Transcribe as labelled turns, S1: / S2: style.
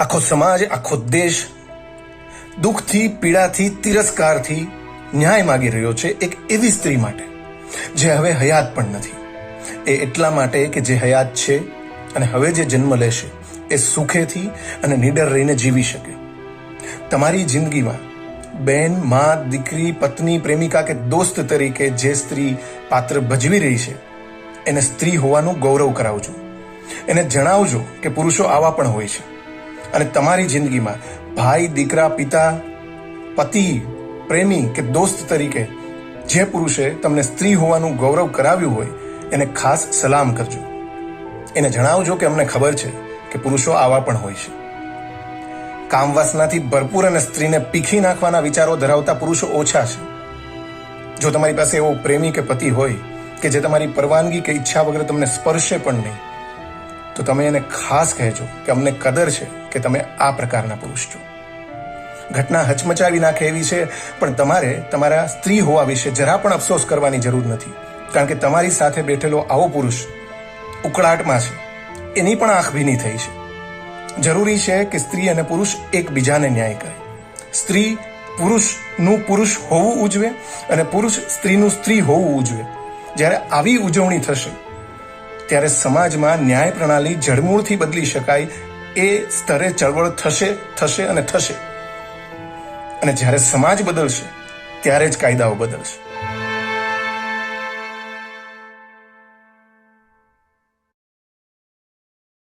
S1: આખો સમાજ, આખો દેશ દુઃખથી, પીડાથી, તિરસ્કારથી ન્યાય માગી રહ્યો છે એક એવી સ્ત્રી માટે, જે હવે હયાત પણ નથી. એ એટલા માટે કે જે હયાત છે અને હવે જે જન્મ લેશે, એ સુખેથી અને નીડર રહીને જીવી શકે. તમારી જિંદગીમાં બેન, માં, દીકરી, પત્ની, પ્રેમિકા કે દોસ્ત તરીકે જે સ્ત્રી પાત્ર ભજવી રહી છે, એને સ્ત્રી હોવાનું ગૌરવ કરાવજો. એને જણાવજો કે પુરુષો આવા પણ હોય છે. અને તમારી જિંદગીમાં ભાઈ, દીકરા, પિતા, પતિ, પ્રેમી કે દોસ્ત તરીકે જે પુરુષે તમને સ્ત્રી હોવાનું ગૌરવ કરાવ્યું હોય, એને ખાસ સલામ કરજો. એને જણાવજો કે અમને ખબર છે કે પુરુષો આવા પણ હોય છે. કામવાસનાથી ભરપૂર અને સ્ત્રીને પીખી નાખવાના વિચારો ધરાવતા પુરુષો ઓછા છે. જો તમારી પાસે એવો પ્રેમી કે પતિ હોય કે જે તમારી પરવાનગી કે ઈચ્છા વગર તમને સ્પર્શે પણ નહીં તો તમે એને ખાસ કહેજો કે અમને કદર છે કે તમે આ પ્રકારના પુરુષ છો. ઘટના હચમચાવી નાખે એવી છે, પણ તમારે તમારા સ્ત્રી હોવા વિશે જરા પણ અફસોસ કરવાની જરૂર નથી. કારણ કે તમારી સાથે બેઠેલો આવો પુરુષ ઉકળાટમાં છે. એની પણ આંખ ભીની થઈ છે. જરૂરી છે કે સ્ત્રી અને પુરુષ એકબીજાને ન્યાય કરે. સ્ત્રી પુરુષનું પુરુષ હોવું ઉજવે અને પુરુષ સ્ત્રીનું સ્ત્રી હોવું ઉજવે. જ્યારે આવી ઉજવણી થશે ત્યારે સમાજમાં ન્યાય પ્રણાલી જડમૂળથી બદલી શકાય એ સ્તરે ચળવળ થશે થશે અને થશે. અને જ્યારે સમાજ બદલશે, ત્યારે જ કાયદાઓ બદલશે.